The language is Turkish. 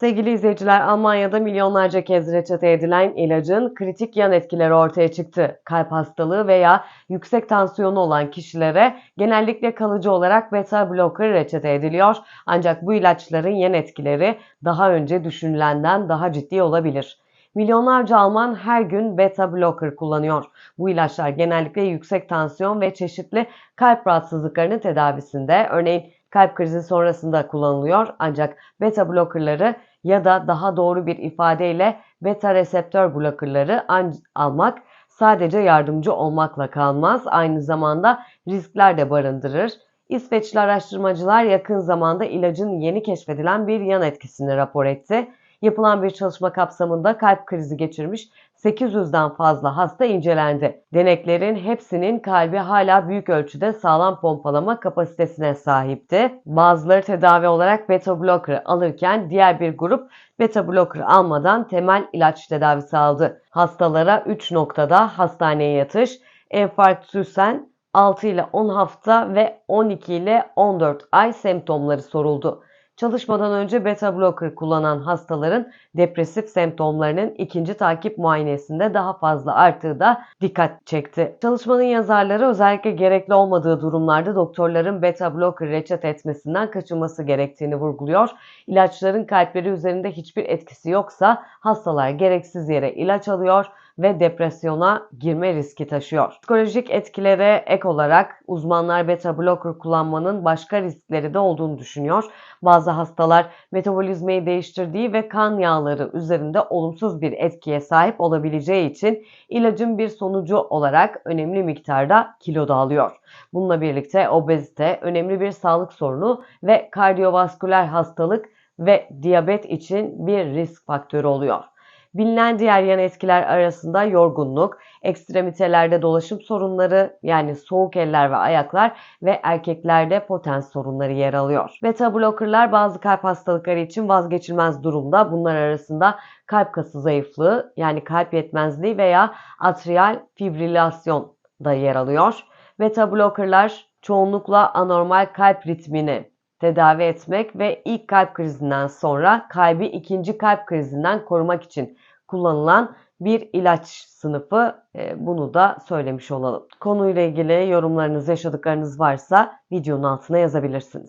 Sevgili izleyiciler, Almanya'da milyonlarca kez reçete edilen ilacın kritik yan etkileri ortaya çıktı. Kalp hastalığı veya yüksek tansiyonu olan kişilere genellikle kalıcı olarak beta blocker reçete ediliyor. Ancak bu ilaçların yan etkileri daha önce düşünülenden daha ciddi olabilir. Milyonlarca Alman her gün beta blocker kullanıyor. Bu ilaçlar genellikle yüksek tansiyon ve çeşitli kalp rahatsızlıklarının tedavisinde, örneğin kalp krizi sonrasında kullanılıyor. Ancak beta blokörleri ya da daha doğru bir ifadeyle beta reseptör blokörleri almak sadece yardımcı olmakla kalmaz. Aynı zamanda riskler de barındırır. İsveçli araştırmacılar yakın zamanda ilacın yeni keşfedilen bir yan etkisini rapor etti. Yapılan bir çalışma kapsamında kalp krizi geçirmiş 800'den fazla hasta incelendi. Deneklerin hepsinin kalbi hala büyük ölçüde sağlam pompalama kapasitesine sahipti. Bazıları tedavi olarak beta blocker alırken diğer bir grup beta blocker almadan temel ilaç tedavisi aldı. Hastalara 3 noktada hastaneye yatış, enfarktüsen 6 ile 10 hafta ve 12 ile 14 ay semptomları soruldu. Çalışmadan önce beta blocker kullanan hastaların depresif semptomlarının ikinci takip muayenesinde daha fazla arttığı da dikkat çekti. Çalışmanın yazarları özellikle gerekli olmadığı durumlarda doktorların beta blocker reçete etmesinden kaçınması gerektiğini vurguluyor. İlaçların kalpleri üzerinde hiçbir etkisi yoksa hastalar gereksiz yere ilaç alıyor ve depresyona girme riski taşıyor. Psikolojik etkilere ek olarak uzmanlar beta blocker kullanmanın başka riskleri de olduğunu düşünüyor. Bazı hastalar metabolizmayı değiştirdiği ve kan yağları üzerinde olumsuz bir etkiye sahip olabileceği için ilacın bir sonucu olarak önemli miktarda kilo da alıyor. Bununla birlikte obezite önemli bir sağlık sorunu ve kardiyovasküler hastalık ve diyabet için bir risk faktörü oluyor. Bilinen diğer yan etkiler arasında yorgunluk, ekstremitelerde dolaşım sorunları yani soğuk eller ve ayaklar ve erkeklerde potens sorunları yer alıyor. Beta blokörler bazı kalp hastalıkları için vazgeçilmez durumda. Bunlar arasında kalp kası zayıflığı yani kalp yetmezliği veya atrial fibrilasyon da yer alıyor. Beta blokörler çoğunlukla anormal kalp ritmini tedavi etmek ve ilk kalp krizinden sonra kalbi ikinci kalp krizinden korumak için kullanılan bir ilaç sınıfı. E, bunu da söylemiş olalım. Konuyla ilgili yorumlarınız, yaşadıklarınız varsa videonun altına yazabilirsiniz.